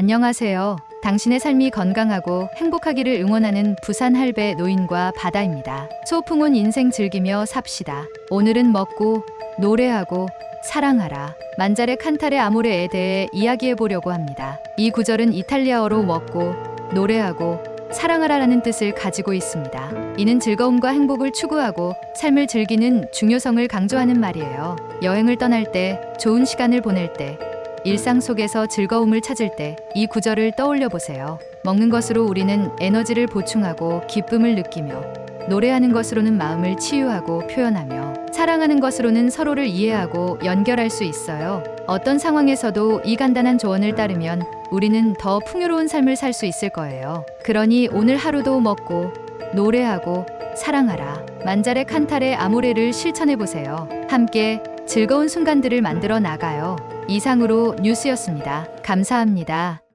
안녕하세요. 당신의 삶이 건강하고 행복하기를 응원하는 부산 할배 노인과 바다입니다. 소풍온 인생 즐기며 삽시다. 오늘은 먹고 노래하고 사랑하라. 만자레 칸타레 아모레에 대해 이야기해 보려고 합니다. 이 구절은 이탈리아어로 먹고 노래하고 사랑하라라는 뜻을 가지고 있습니다. 이는 즐거움과 행복을 추구하고 삶을 즐기는 중요성을 강조하는 말이에요. 여행을 떠날 때, 좋은 시간을 보낼 때, 일상 속에서 즐거움을 찾을 때 이 구절을 떠올려 보세요. 먹는 것으로 우리는 에너지를 보충하고 기쁨을 느끼며 노래하는 것으로는 마음을 치유하고 표현하며 사랑하는 것으로는 서로를 이해하고 연결할 수 있어요. 어떤 상황에서도 이 간단한 조언을 따르면 우리는 더 풍요로운 삶을 살 수 있을 거예요. 그러니 오늘 하루도 먹고 노래하고 사랑하라. 만자레 칸타레 아모레를 실천해 보세요. 함께 즐거운 순간들을 만들어 나가요. 이상으로 뉴스였습니다. 감사합니다.